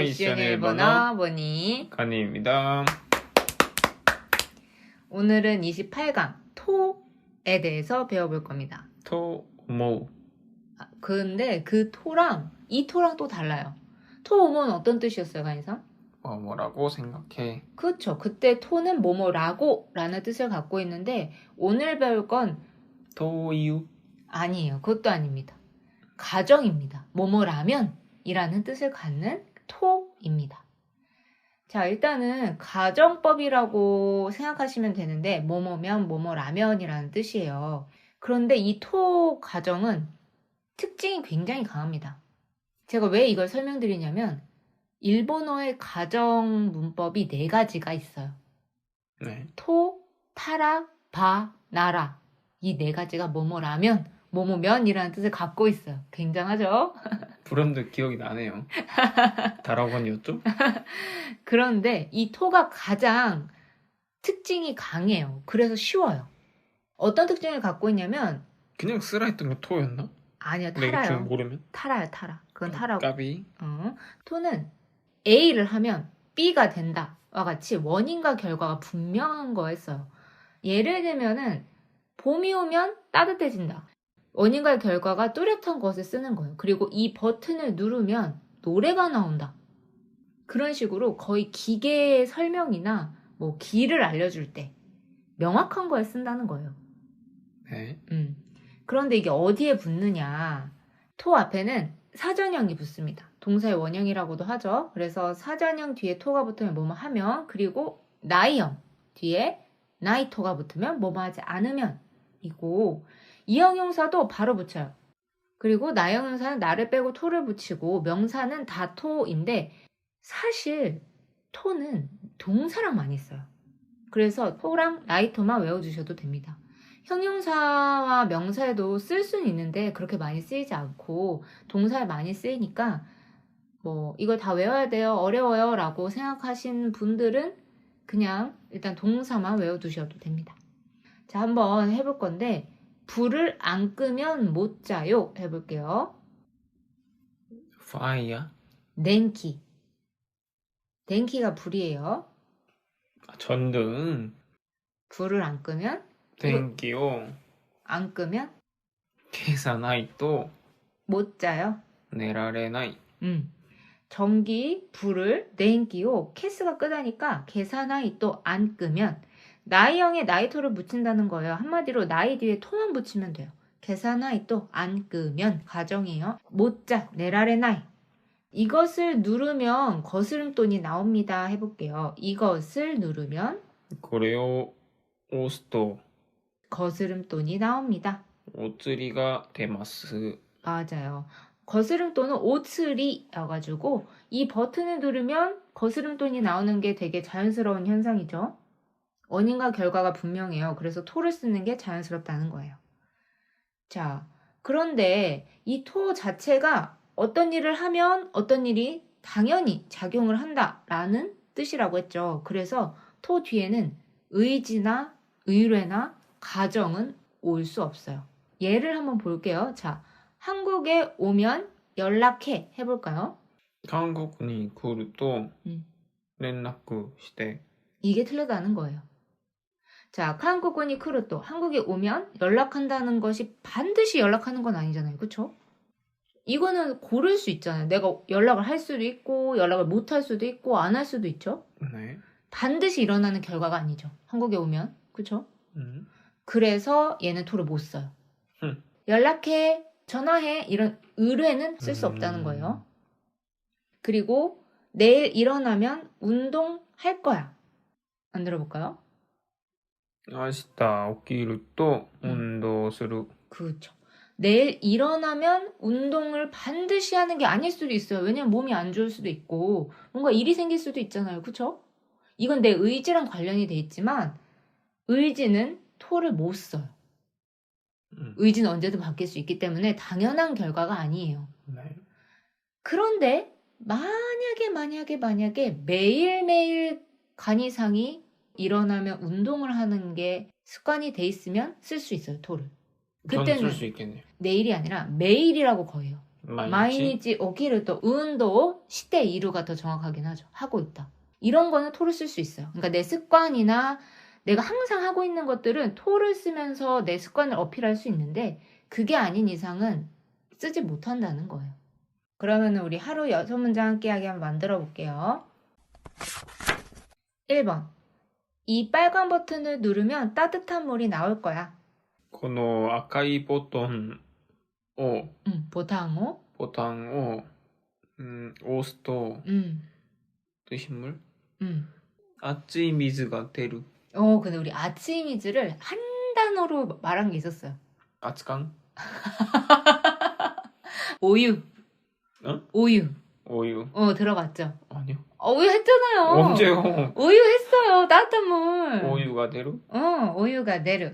이슈는 일본어 보니 간이입니다. 오늘은 28강 토에 대해서 배워볼 겁니다. 토모. 아, 근데 그 토랑 이 토랑 또 달라요. 토모는 어떤 뜻이었어요, 간이상? 뭐뭐라고 생각해. 그렇죠. 그때 토는 뭐뭐라고라는 뜻을 갖고 있는데 오늘 배울 건 토이유 아니에요. 그것도 아닙니다. 가정입니다. 뭐뭐라면이라는 뜻을 갖는 토입니다. 자, 일단은 가정법이라고 생각하시면 되는데 뭐뭐면 뭐뭐라면이라는 뜻이에요. 그런데 이 토 가정은 특징이 굉장히 강합니다. 제가 왜 이걸 설명드리냐면 일본어의 가정 문법이 네 가지가 있어요. 네. 토, 타라, 바, 나라. 이 네 가지가 뭐뭐라면, 뭐뭐면이라는 뜻을 갖고 있어요. 굉장하죠? 브랜드 기억이 나네요. 다라곤이었죠? 그런데 이 토가 가장 특징이 강해요. 그래서 쉬워요. 어떤 특징을 갖고 있냐면, 그냥 쓰라 했던 게 토였나? 아니요, 지금 타라요. 모르면? 타라요, 타라. 그건 타라고. 까비 어, 토는 A를 하면 B가 된다와 같이 원인과 결과가 분명한 거였어요. 예를 들면은 봄이 오면 따뜻해진다. 원인과 결과가 뚜렷한 것을 쓰는 거예요. 그리고 이 버튼을 누르면 노래가 나온다. 그런 식으로 거의 기계의 설명이나 뭐 길을 알려줄 때 명확한 걸 쓴다는 거예요. 네. 음. 그런데 이게 어디에 붙느냐. 토 앞에는 사전형이 붙습니다. 동사의 원형이라고도 하죠. 그래서 사전형 뒤에 토가 붙으면 뭐뭐 하면, 그리고 나이형 뒤에 나이토가 붙으면 뭐뭐 하지 않으면 이고, 이형용사도 바로 붙여요. 그리고 나형용사는 나를 빼고 토를 붙이고, 명사는 다 토인데, 사실 토는 동사랑 많이 써요. 그래서 토랑 나이토만 외워주셔도 됩니다. 형용사와 명사에도 쓸 수는 있는데 그렇게 많이 쓰이지 않고 동사에 많이 쓰이니까 뭐 이걸 다 외워야 돼요 어려워요 라고 생각하신 분들은 그냥 일단 동사만 외워두셔도 됩니다 자 한번 해볼 건데 불을 안 끄면 못 자요. 해볼게요. fire. 냉기. 냉기가 불이에요. 아, 전등. 불을 안 끄면? 냉기요. 안 끄면? 계산하이 또. 못 자요. 내라레나이. 음. 전기, 불을, 냉기요. 캐스가 끄다니까 계산하이 또 안 끄면 나이형에 나이토를 붙인다는 거예요. 한마디로 나이 뒤에 토만 붙이면 돼요. 계산하이 또 안 끄면 가정이에요. 못자 내라레 나이 이것을 누르면 거스름돈이 나옵니다. 해볼게요. 이것을 누르면 그래요 오스토 거스름돈이 나옵니다. 오츠리가 데마스 맞아요. 거스름돈은 오츠리여가지고 이 버튼을 누르면 거스름돈이 나오는 게 되게 자연스러운 현상이죠. 원인과 결과가 분명해요. 그래서 토를 쓰는 게 자연스럽다는 거예요. 자, 그런데 이 토 자체가 어떤 일을 하면 어떤 일이 당연히 작용을 한다라는 뜻이라고 했죠. 그래서 토 뒤에는 의지나 의뢰나 가정은 올 수 없어요. 예를 한번 볼게요. 자, 한국에 오면 연락해 해볼까요? 韓国に来るとうん連絡して、 이게 틀리다는 거예요. 자, 한국군이 크루또 한국에 오면 연락한다는 것이 반드시 연락하는 건 아니잖아요. 그쵸? 이거는 고를 수 있잖아요. 내가 연락을 할 수도 있고 연락을 못 할 수도 있고 안 할 수도 있죠. 네. 반드시 일어나는 결과가 아니죠. 한국에 오면 그쵸? 음. 그래서 얘는 토를 못 써요. 연락해, 전화해 이런 의뢰는 쓸 수 없다는 음. 거예요. 그리고 내일 일어나면 운동할 거야. 만들어볼까요? 明日起きるとうん運動する。 그렇죠. 내일 일어나면 운동을 반드시 하는 게 아닐 수도 있어요. 왜냐면 몸이 안 좋을 수도 있고 뭔가 일이 생길 수도 있잖아요. 그쵸? 이건 내 의지랑 관련이 돼 있지만 의지는 토를 못 써요. うん。 의지는 언제든 바뀔 수 있기 때문에 당연한 결과가 아니에요. ね。 그런데 만약에 만약에 만약에 매일매일 간 이상이 일어나면 운동을 하는 게 습관이 돼 있으면 쓸 수 있어요 토를. 그때는 쓸수 있겠네요. 내일이 아니라 매일이라고 거예요. 마이니지 오기를 또 운도 시대 이루가 더 정확하긴 하죠. 하고 있다. 이런 거는 토를 쓸 수 있어요. 그러니까 내 습관이나 내가 항상 하고 있는 것들은 토를 쓰면서 내 습관을 어필할 수 있는데 그게 아닌 이상은 쓰지 못한다는 거예요. 그러면 우리 하루 여섯 문장 함께 하게 한번 만들어 볼게요. 1번 이 빨간 버튼을 누르면 따뜻한 물이 나올 거야. この赤いボタンを 응, 보탕호. ボタンを、うん、押すと 응, 힘물 응. 熱い水が出る 어, 근데 우리 아치미즈를 한 단어로 말한 게 있었어요. 熱燗 오유. 어? 오유. お湯 어, 들어봤죠? 아니요 어, 우유 했잖아요. 언제요? 우유 했어요. 따뜻한 물. 우유가 내루? 응, 어, 우유가 내루.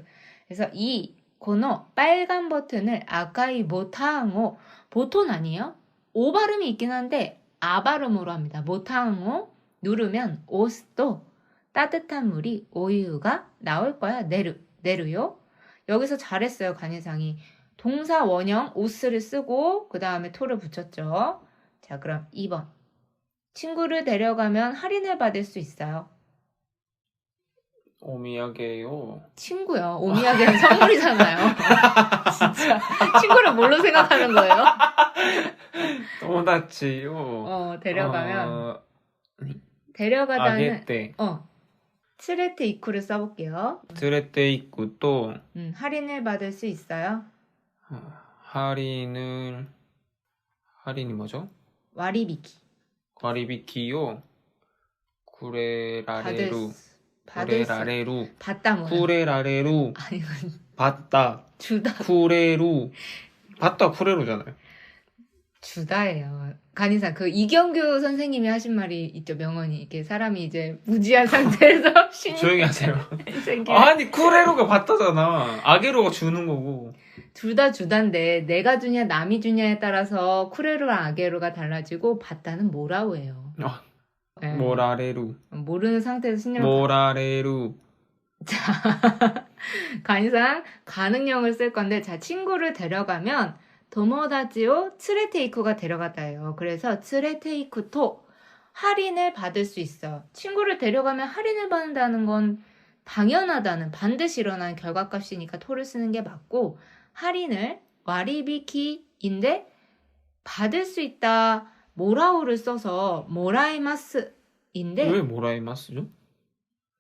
그래서 이, この 빨간 버튼을 아까이 모타항어 보통 아니에요? 오 발음이 있긴 한데 아 발음으로 합니다. 모타항어 누르면 오스도 따뜻한 물이 오유가 나올 거야. 내르, 내르요. 여기서 잘했어요. 관예상이 동사 원형 오스를 쓰고 그 다음에 토를 붙였죠. 자 그럼 2번 친구를 데려가면 할인을 받을 수 있어요. 오미야게요. 친구요. 오미야게는 선물이잖아요. 진짜 친구를 뭘로 생각하는 거예요? 또다치요. 어 데려가면 어... 음. 데려가다는 어 트레테 이쿠를 써볼게요. 트레테 이쿠 또 음, 할인을 받을 수 있어요. 어, 할인을 할인이 뭐죠? 와리비키. 가리비키요 쿠레라레루 쿠레라레루 봤다 뭐 구레라레루 아니 봤다 주다. 구레루. 봤다 쿠레루잖아요. 주다예요. 간이사 그 이경규 선생님이 하신 말이 있죠 명언이. 이게 사람이 이제 무지한 상태에서 조용히 하세요. 아니 쿠레루가 봤다잖아. 아게로가 주는 거고. 둘 다 주단데 내가 주냐 남이 주냐에 따라서 쿠레루랑 아게루가 달라지고 바다는 뭐라고해요. 아, 네. 모라레루 모르는 상태에서 신경 모라레루 간이상 가능형을 쓸 건데 자 친구를 데려가면 도모다지오 트레테이쿠가 데려갔다예요. 그래서 트레테이쿠토 할인을 받을 수 있어. 친구를 데려가면 할인을 받는다는 건 당연하다는 반드시 일어나는 결과값이니까 토를 쓰는 게 맞고 할인을 와리비키인데 받을 수 있다 모라우를 써서 모라이마스인데 왜 모라이마스죠?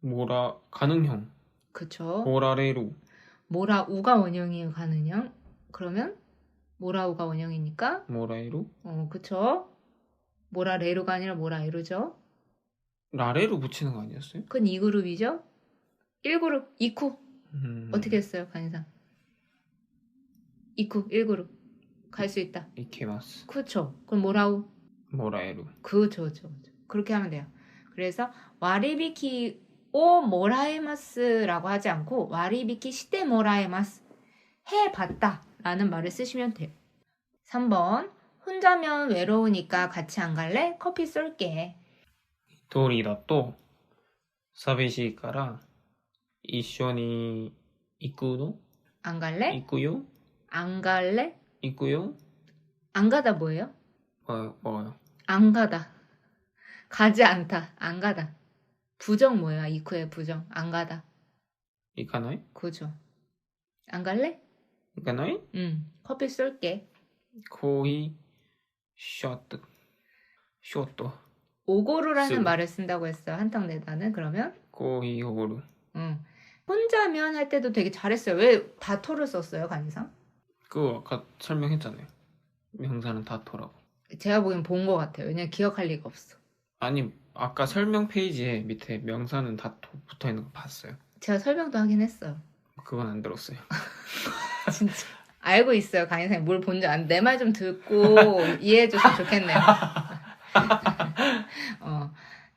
모라 가능형. 그쵸. 모라레루. 모라우가 원형이에요 가능형. 그러면 모라우가 원형이니까 모라에루? 어 그쵸. 모라레루가 아니라 모라에루죠. 라레루 붙이는 거 아니었어요? 그건 2그룹이죠? 1그룹 2쿠 음, 어떻게 했어요 간이상 2쿠 1그룹 갈 수 있다 이케마스 그쵸 그럼 모라우 모라에루 그렇죠, 그렇죠. 그렇죠. 그렇게 하면 돼요. 그래서 와리비키 오 모라에마스라고 하지 않고 와리비키 시대 모라에마스 해봤다라는 말을 쓰시면 돼요. 3번 혼자면 외로우니까 같이 안 갈래? 커피 쏠게. 一人だと寂しいから一緒に行くの 안 갈래? 行くよ 안 갈래? 있고요. 안 가다 뭐예요? 어, 뭐요? 안 가다. 가지 않다. 안 가다. 부정 뭐예요? 이쿠의 부정. 안 가다. 이카노이? 그죠. 안 갈래? 이카노이? 응. 커피 쏠게. 고이 쇼트. 쇼트. 오고루라는 쓰. 말을 쓴다고 했어요. 한탕 내다는 그러면? 고이 오고루. 응. 혼자면 할 때도 되게 잘했어요. 왜 다토를 썼어요, 간이상? 그거 아까 설명했잖아요 명사는 다토라고 제가 보기엔 본 것 같아요. 왜냐면 기억할 리가 없어. 아니 아까 설명 페이지에 밑에 명사는 다토 붙어 있는 거 봤어요 제가 설명도 하긴 했어요. 그건 안 들었어요 진짜. 알고 있어요, 간이상이 뭘 본지 안. 내 말 좀 듣고 이해해 줬으면 좋겠네요. 어.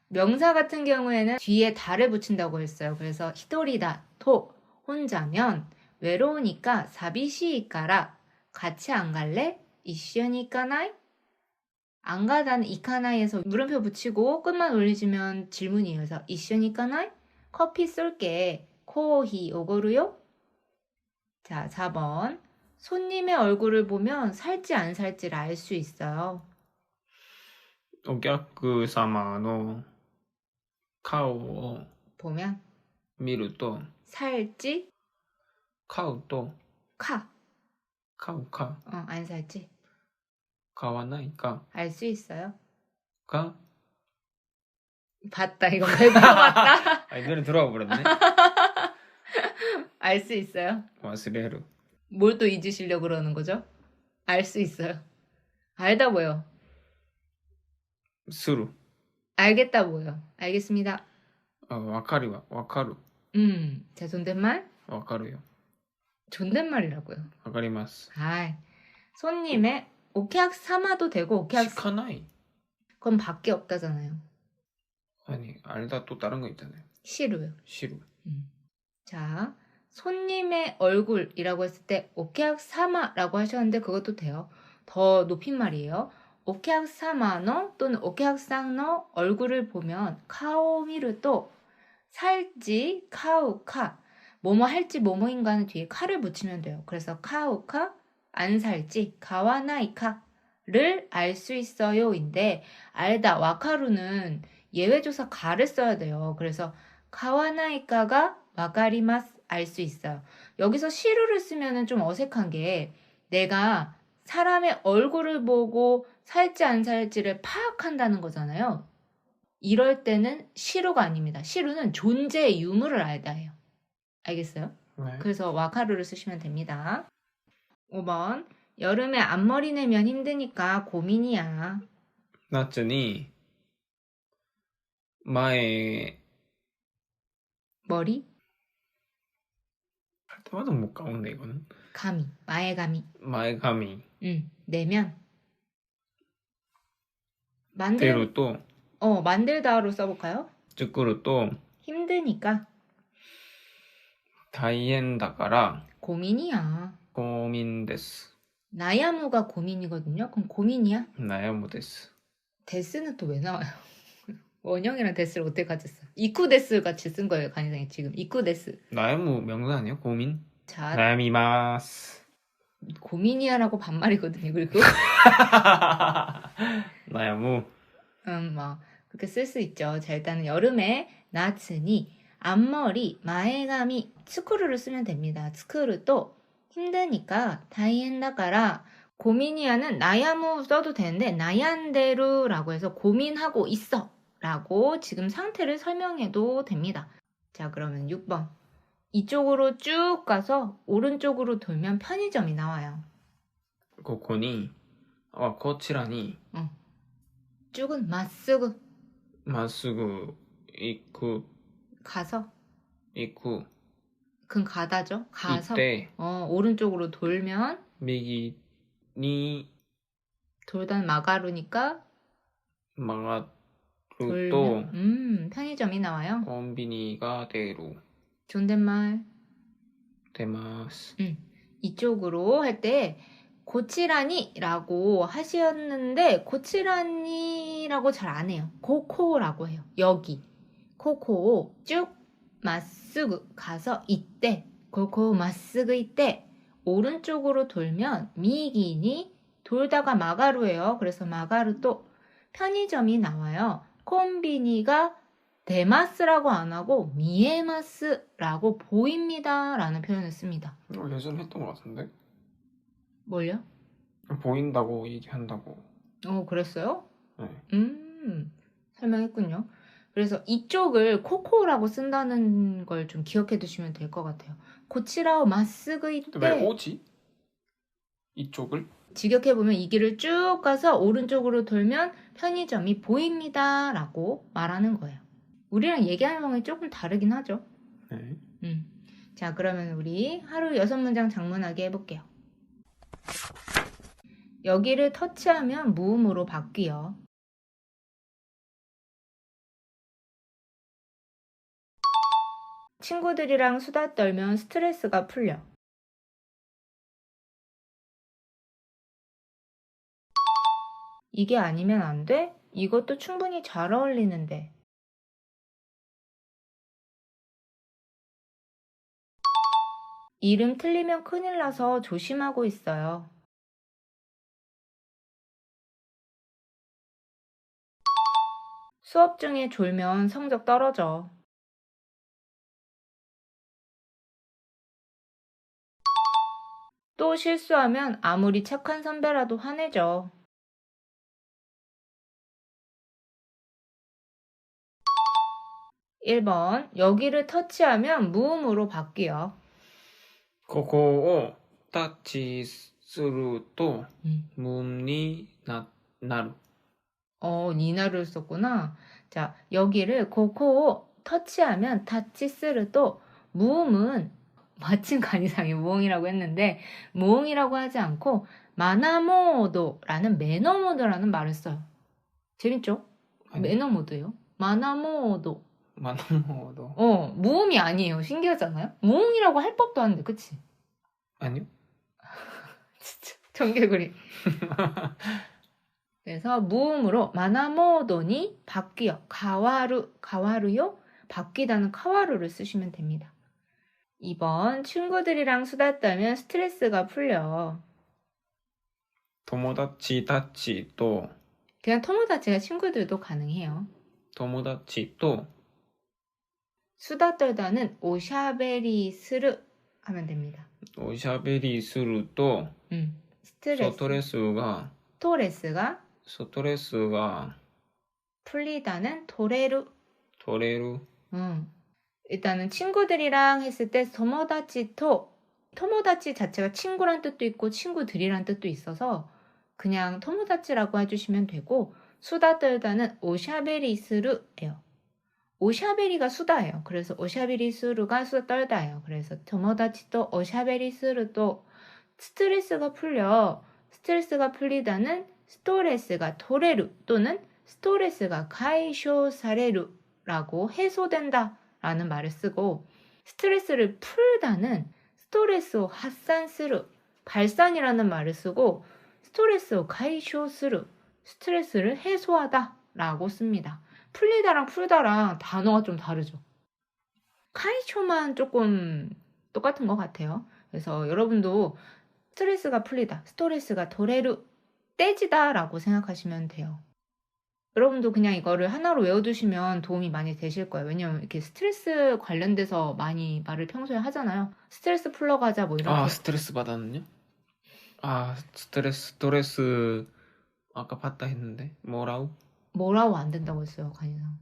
명사 같은 경우에는 뒤에 다를 붙인다고 했어요. 그래서 히도리다, 토, 혼자면 외로우니까 사비시이까라 같이 안 갈래? 이슈니까나이? 안 가다는 이카나이에서 물음표 붙이고 끝만 올리시면 질문이에요. 그래서 이슈니까나이? 커피 쏠게. 코히 오고루요? 자, 4번. 손님의 얼굴을 보면 살지 안 살지를 알 수 있어요. お客様の顔を 보면 見ると、 살지 카우 또 카. 카우 카 어, 안 살지? 가와나이까 알 수 있어요? 가 봤다. 이거 왜 물어봤다? 아이 노래 들어와 버렸네 알 수 있어요? 와스레루 뭘 또 잊으시려고 그러는 거죠? 알 수 있어요. 알다 뭐요? 수루. 알겠다 뭐요? 알겠습니다. 어 와카리와 와카루 음, 제 존댓말? 와카루요 존댓말이라고요. 아가리마스. 아, 손님의 오케악 사마도 되고 오케악 시카나이. 그건 밖에 없다잖아요. 아니 알다 또 다른 거 있잖아요. 시루요. 시루. 음. 자, 손님의 얼굴이라고 했을 때 오케악 사마라고 하셨는데 그것도 돼요. 더 높임말이에요. 오케악 사마노 또는 오케악 상노 얼굴을 보면 카오미르도 살지 카우카 뭐뭐 할지 뭐뭐인가는 뒤에 카를 붙이면 돼요. 그래서 카우카 안 살지 가와나이카를 알 수 있어요인데 알다 와카루는 예외조사 가를 써야 돼요. 그래서 가와나이카가 와가리마스 알 수 있어요. 여기서 시루를 쓰면은 좀 어색한 게 내가 사람의 얼굴을 보고 살지 안 살지를 파악한다는 거잖아요. 이럴 때는 시루가 아닙니다. 시루는 존재의 유무를 알다예요. 알겠어요? 네. 그래서 와카루를 쓰시면 됩니다. 5번 여름에 앞머리 내면 힘드니까 고민이야. 夏に、前、 머리? 할 때마다 못 가온데, 이거는. 가미, 마에가미.前髪 응, 내면. 出 만들, ると、 어, 만들다로 써볼까요? 作ると、 힘드니까 大変だから、 고민이야. 公民です。 나야무가 고민이거든요. 그럼 고민이야? 悩むです。 데스는 또 왜 나와요? 원형이랑 데스를 어떻게 가졌어? 이쿠 데스 같이 쓴 거예요, 간이상이 지금. 이쿠 데스. 悩む명사 아니에요? 고민? 자, 悩みます。 고민이야라고 반말이거든요. 그리고 悩む。 음, 뭐 그렇게 쓸 수 있죠. 자, 일단은 여름에 나츠니 앞머리 마에가미 스크루를 쓰면 됩니다. 스크루도 힘드니까 다이엔다가라 고민이야는 나야무 써도 되는데 나얀데루라고 해서 고민하고 있어 라고 지금 상태를 설명해도 됩니다. 자 그러면 6번 이쪽으로 쭉 가서 오른쪽으로 돌면 편의점이 나와요. 고코니 아 거치라니 어. 쭉은 마쓰구 마쓰구 이쿠 가서 있고 근 가다죠. 가서 이때 어, 오른쪽으로 돌면 미기 니 돌단 마가루니까 마가루 또 돌면 음 편의점이 나와요. 콤비니가 대로 존댓말 데마스 이쪽으로 할 때 고치라니라고 하셨는데 고치라니라고 잘 안 해요. 고코라고 해요. 여기 코코 쭉 맞쓰고 가서 이때 코코 맞쓰고 이때 오른쪽으로 돌면 미기니 돌다가 마가루예요. 그래서 마가루 또 편의점이 나와요. 콤비니가 데마스라고 안 하고 미에마스라고 보입니다라는 표현을 씁니다. 이거 예전에 했던 것 같은데? 뭘요? 보인다고 얘기한다고. 어, 그랬어요? 네. 음, 설명했군요. 그래서 이쪽을 코코라고 쓴다는 걸 좀 기억해 두시면 될 것 같아요. 고치라오 마스그이 근데 왜때 오지? 이쪽을? 직역해 보면 이 길을 쭉 가서 오른쪽으로 돌면 편의점이 보입니다. 라고 말하는 거예요. 우리랑 얘기하는 방법이 조금 다르긴 하죠. 네. 음. 자, 그러면 우리 하루 여섯 문장 장문하기 해볼게요. 여기를 터치하면 무음으로 바뀌어. 친구들이랑 수다 떨면 스트레스가 풀려. 이게 아니면 안 돼? 이것도 충분히 잘 어울리는데. 이름 틀리면 큰일 나서 조심하고 있어요. 수업 중에 졸면 성적 떨어져. 또 실수하면 아무리 착한 선배라도 화내죠. 일 번 여기를 터치하면 무음으로 바뀌어. ここをタッチすると無音にななる。 어, 니나를 썼구나. 자, 여기를 고코を터치하면 타치스를 또 무음은 마침 간이상이 모옹이라고 했는데 모옹이라고 하지 않고 마나모도라는 매너모드라는 말을 써요. 재밌죠? 매너모드요. 마나모도. 마나모도. 어 무음이 아니에요. 신기하잖아요. 모옹이라고 할 법도 한데 그치? 아니요. 진짜 정개구리. 그래서 무음으로 마나모도니 바뀌어 가와루 가와루요 바뀌다는 카와루를 쓰시면 됩니다. 2번 친구들이랑 수다 떨면 스트레스가 풀려. 友達たちと、 그냥 토모다치가 친구들도 가능해요. 友達と 수다 떨다는 오샤베리 스르 하면 됩니다. おしゃべりすると、 음, ス 스트레스 トレスが、 토레스가 ストレスが 풀리다는 토레루 取れる。 음. 일단은 친구들이랑 했을 때 토모다치토 토모다치 자체가 친구란 뜻도 있고 친구들이란 뜻도 있어서 그냥 토모다치라고 해주시면 되고 수다 떨다는 오샤베리스루예요. 오샤베리가 수다예요. 그래서 오샤베리스루가 수다 떨다예요. 그래서 토모다치또 오샤베리스루도 스트레스가 풀려 스트레스가 풀리다는 스토레스가 토레루 또는 스토레스가 가이쇼사레루 라고 해소된다 라는 말을 쓰고 스트레스를 풀다는 스토레스 핫산스루 발산이라는 말을 쓰고 스토레스 가이쇼스루 스트레스를 해소하다 라고 씁니다. 풀리다랑 풀다랑 단어가 좀 다르죠. 카이쇼만 조금 똑같은 것 같아요. 그래서 여러분도 스트레스가 풀리다, 스토레스가 도레루 떼지다 라고 생각하시면 돼요. 여러분도 그냥 이거를 하나로 외워두시면 도움이 많이 되실 거예요. 왜냐면 이렇게 스트레스 관련돼서 많이 말을 평소에 하잖아요. 스트레스 풀러 가자 뭐 이런. 아 스트레스 받았는요? 아 스트레스 스트레스 아까 봤다 했는데 뭐라고? 뭐라고 안 된다고 했어요 관인상.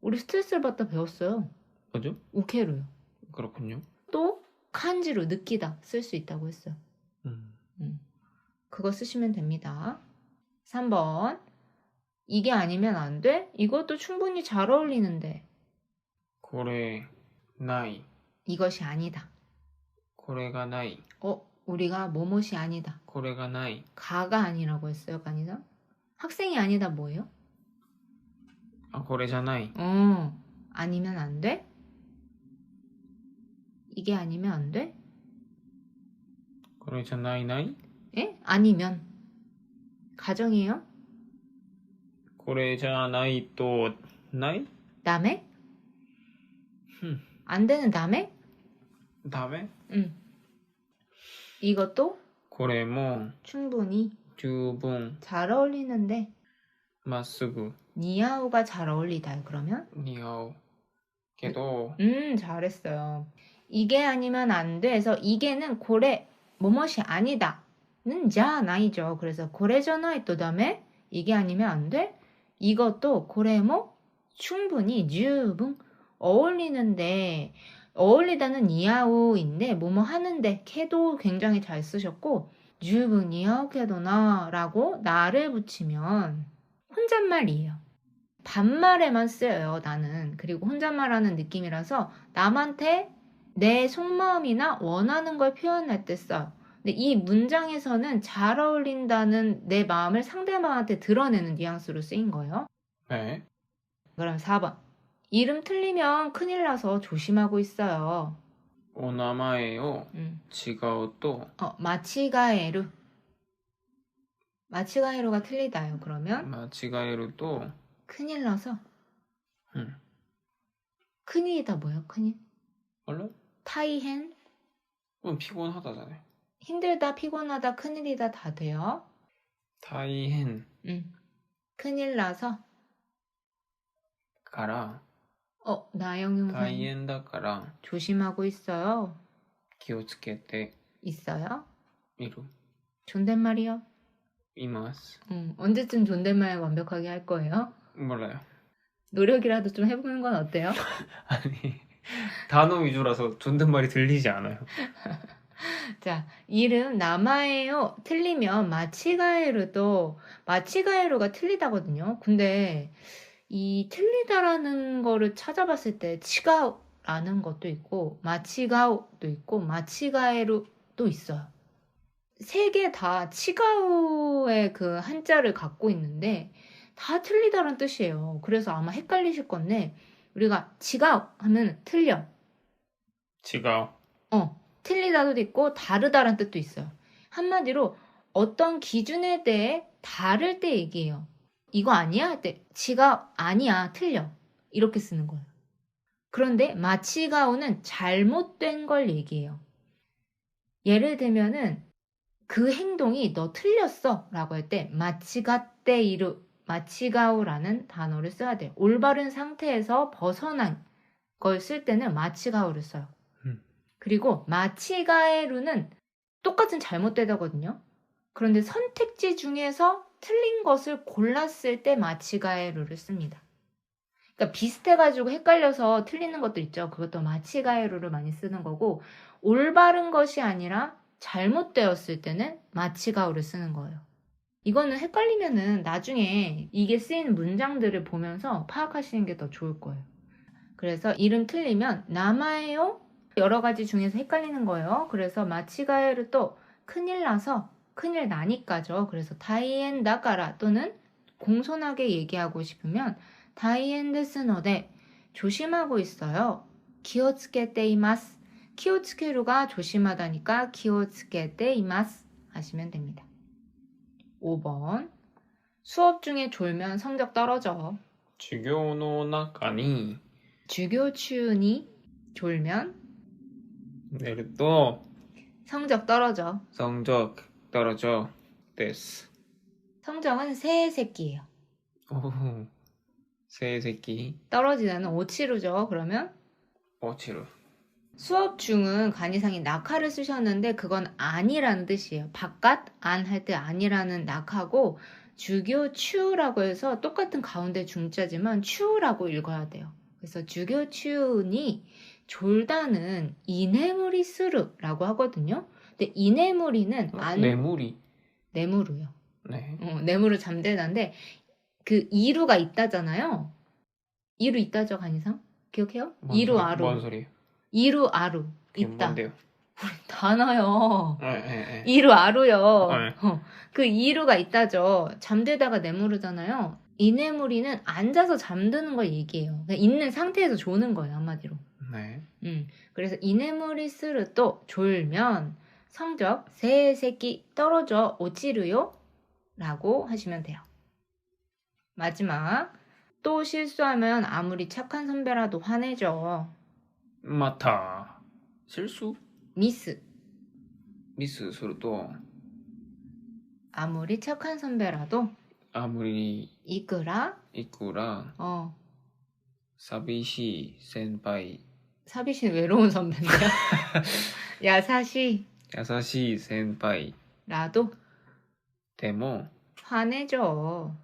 우리 스트레스를 받다 배웠어요. 뭐죠? 우케로요. 그렇군요. 또 칸지로 느끼다 쓸 수 있다고 했어요. 음. 음. 그거 쓰시면 됩니다. 3번 이게 아니면 안 돼? 이것도 충분히 잘 어울리는데. 고래 나이. 이것이 아니다. 고래가 나이. 어, 우리가 뭐뭇이 아니다. 고래가 나이. 가가 아니라고 했어요, 간이상? 학생이 아니다 뭐예요? 아, 고래잖아요. 어, 아니면 안 돼? 이게 아니면 안 돼? 고래잖아요, 나이? 예? 아니면. 가정이에요? これじゃないと、ない？ 남의? 흠. 안 되는 남의? ダメ 응. 이것도 これも 충분히 十分 잘 어울리는데 まっすぐ 니아우가 잘 어울리다 그러면? 似合う。けど、 음 잘했어요. 이게 아니면 안 돼서 이게는 고래 뭐뭇이 아니다는 자 나이죠. 그래서 고래잖아이 또 다음에 이게 아니면 안 돼? 이것도 고래모 충분히 주분 어울리는데 어울리다는 니아우인데 뭐뭐 하는데 캐도 굉장히 잘 쓰셨고 주분 니아우 캐도나 라고 나를 붙이면 혼잣말이에요. 반말에만 쓰여요, 나는. 그리고 혼잣말하는 느낌이라서 남한테 내 속마음이나 원하는 걸 표현할 때 써요. 근데 이 문장에서는 잘 어울린다는 내 마음을 상대방한테 드러내는 뉘앙스로 쓰인 거예요. 네. 그럼 4번. 이름 틀리면 큰일 나서 조심하고 있어요. 오나마에요. 음. 지가오 또. 어, 마치가에루. 마치가에루가 틀리다요. 그러면 마치가에루 또. 큰일 나서. 응. 큰일이다 뭐야? 큰일? 얼른? 타이헨. 그건 피곤하다잖아요. 힘들다, 피곤하다, 큰일이다 다 돼요. 다이헨 응. 큰일 나서. 가라. 어, 나영용 선생님. 다이헨다 가라. 조심하고 있어요. 기오츠케 때. 있어요? 이루. 존댓말이요? 이마스. 응. 언제쯤 존댓말 완벽하게 할 거예요? 몰라요. 노력이라도 좀 해보는 건 어때요? 아니 단어 위주라서 존댓말이 들리지 않아요. 자, 이름 남아예요. 틀리면 마치가에루도 마치가에루가 틀리다거든요. 근데 이 틀리다라는 거를 찾아봤을 때 치가우라는 것도 있고 마치가우도 있고 마치가에루도 있어요. 세 개 다 치가우의 그 한자를 갖고 있는데 다 틀리다란 뜻이에요. 그래서 아마 헷갈리실 건데 우리가 치가우 하면 틀려. 지가 어, 틀리다도 있고 다르다란 뜻도 있어요. 한마디로 어떤 기준에 대해 다를 때 얘기해요. 이거 아니야? 할 때, 지가 아니야, 틀려. 이렇게 쓰는 거예요. 그런데 마치가오는 잘못된 걸 얘기해요. 예를 들면은 그 행동이 너 틀렸어 라고 할 때 마치가떼이루 마치가오라는 단어를 써야 돼요. 올바른 상태에서 벗어난 걸 쓸 때는 마치가오를 써요. 그리고 마치가에루는 똑같은 잘못되다거든요. 그런데 선택지 중에서 틀린 것을 골랐을 때 마치가에루를 씁니다. 그러니까 비슷해가지고 헷갈려서 틀리는 것도 있죠. 그것도 마치가에루를 많이 쓰는 거고 올바른 것이 아니라 잘못되었을 때는 마치가우를 쓰는 거예요. 이거는 헷갈리면은 나중에 이게 쓰이는 문장들을 보면서 파악하시는 게 더 좋을 거예요. 그래서 이름 틀리면 남아예요 여러 가지 중에서 헷갈리는 거예요. 그래서 마치가에르 또 큰일 나서 큰일 나니까죠. 그래서 다이엔다가라 또는 공손하게 얘기하고 싶으면 다이엔데스너데 조심하고 있어요. 기어츠케테이마스 키오츠케루가 조심하다니까 키오츠케테이마스 하시면 됩니다. 5번 수업 중에 졸면 성적 떨어져. 주교노 나카니 주교 추니 졸면 네, 또 성적 떨어져. 성적 떨어져. 데스. 성적은 새 새끼예요. 오, 새 새끼. 떨어지다는 오치루죠. 그러면 오치루. 수업 중은 간이상이 낙하를 쓰셨는데 그건 아니라는 뜻이에요. 바깥 안 할 때 아니라는 낙하고 주교 추라고 해서 똑같은 가운데 중자지만 추라고 읽어야 돼요. 그래서 주교 추니 졸다는 이네무리 스르라고 하거든요. 근데 이네무리는 안 내물이. 네무르요. 네. 어, 네무르 잠들다인데 그 이루가 있다잖아요. 이루 있다죠 간이상? 기억해요? 뭔 이루 소리- 아루. 뭔 소리예요? 이루 아루 있다. 뭔데요? 단어요. 예, 예, 예. 이루 아루요. 네. 어, 그 이루가 있다죠. 잠들다가 내무르잖아요. 이 내무리는 앉아서 잠드는 걸 얘기해요. 그냥 있는 상태에서 조는 거예요, 한마디로. 네. 음, 그래서 이네모리 쓰르도 졸면 성적 세 색이 떨어져 오지르요 라고 하시면 돼요. 마지막 또 실수하면 아무리 착한 선배라도 화내죠. 맞다. 실수 미스 미스 수르또 아무리 착한 선배라도 아무리 이끄라 이끄라 어 사비시 센파이 사비신 외로운 선배인데요. 야사시 야사시 센파이 라도 데모 화내죠.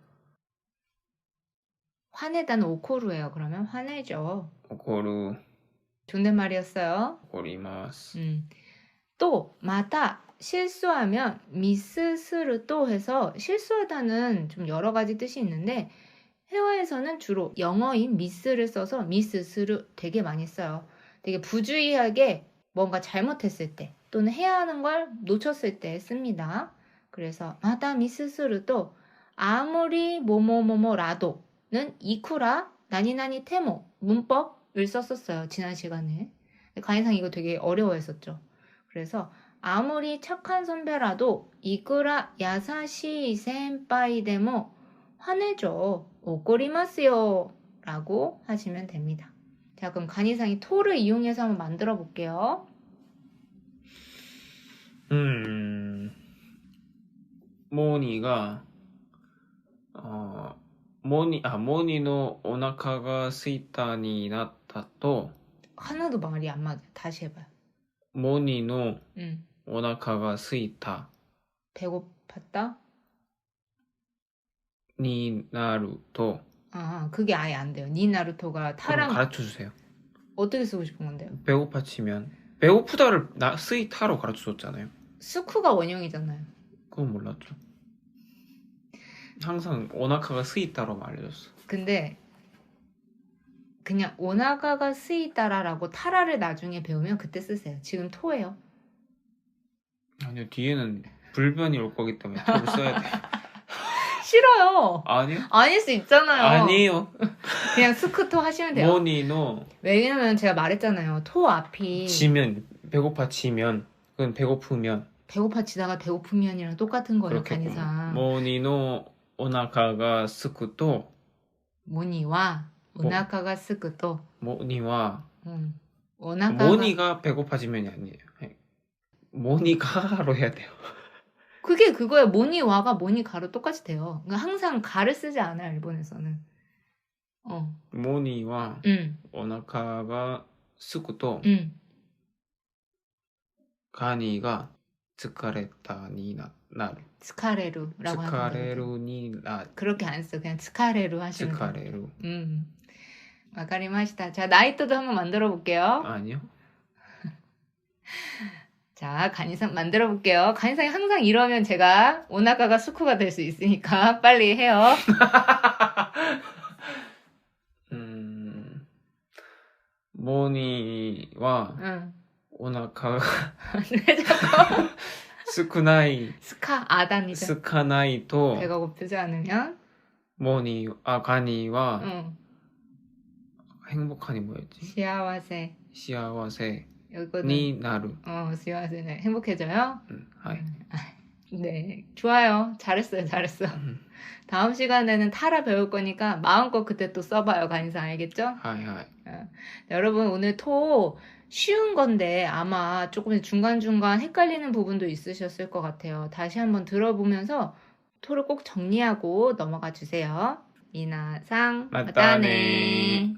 화내단 오코루예요. 그러면 화내죠. 오코루 존댓말이었어요. 오리마스. 음. 또 마다 실수하면 미스스를 또 해서 실수하다는 좀 여러 가지 뜻이 있는데 해외에서는 주로 영어인 미스를 써서 미스스를 되게 많이 써요. 되게 부주의하게 뭔가 잘못했을 때 또는 해야 하는 걸 놓쳤을 때 씁니다. 그래서 마다 미 스스르도 아무리 뭐뭐뭐뭐라도는 이쿠라 나니나니 테모 문법을 썼었어요. 지난 시간에. 관이상 이거 되게 어려워했었죠. 그래서 아무리 착한 선배라도 이쿠라 야사시 센파이 데모 화내죠. 오꼬리마스요. 라고 하시면 됩니다. 자 그럼 간이상이 토를 이용해서 한번 만들어 볼게요. 음, 모니가 어, 모니 아 모니노 오나카가 스이타니 나타토 하나도 말이 안 맞아. 다시 해봐요. 모니노 응. 오나카가 스이타 배고팠다. 니 나루토 아, 그게 아예 안 돼요. 니 나루토가 타랑 가르쳐 주세요. 어떻게 쓰고 싶은 건데요? 배고파치면 배고프다를 나 스이 타로 가르쳐 줬잖아요. 스쿠가 원형이잖아요. 그건 몰랐죠. 항상 오나카가 스이 타로 알려줬어. 근데 그냥 오나가가 스이따라라고 타라를 나중에 배우면 그때 쓰세요. 지금 토예요. 아니요 뒤에는 불변이 올 거기 때문에 토를 써야 돼. 싫어요. 아니요? 아닐 수 있잖아요. 아니요. 그냥 스쿠토 하시면 돼요. 모니노 왜냐면 제가 말했잖아요. 토 앞이 지면 배고파치면 그건 배고프면 배고파 지다가 배고프면이랑 똑같은 거예요. 간이상. 모니노 오나카가 스쿠토 모니와 뭐? 오나카가 스쿠토. 모니와 음. 오나카가 모니가 배고파지면이 아니에요. 네. 모니가로 해야 돼요. 그게 그거예요. 모니와가 모니가로 똑같이 돼요. 그러니까 항상 가를 쓰지 않아요. 일본에서는. 어. 모니와 응. 오나카가 스쿠토 응. 가니가 스카레타になる 스카레루라고 하는 거예요. 疲れるになる 그렇게 안 써. 그냥 스카레루 하시면 돼요. 疲れる 음. 와카리마시타. 자, 나이토도 한번 만들어 볼게요. 아니요 자, 간이상 만들어 볼게요. 간이상이 항상 이러면 제가 오나카가 수쿠가 될 수 있으니까 빨리 해요. 음 모니와 응. お腹が 왜 자꾸 少ない 스카 아단이죠. 少ないと 배가 고프지 않으면 モニあガニは 응. 행복하니 뭐였지? 시아와세. 幸 여기거든. 니 나루. 어, 수요하세네. 행복해져요? 응, 음. 네, 좋아요. 잘했어요, 잘했어. 응. 다음 시간에는 타라 배울 거니까 마음껏 그때 또 써봐요, 간이상 알겠죠? 하이 하이. 어. 여러분 오늘 토 쉬운 건데 아마 조금 중간중간 헷갈리는 부분도 있으셨을 것 같아요. 다시 한번 들어보면서 토를 꼭 정리하고 넘어가 주세요. 이나상 맞다네. 맞다네.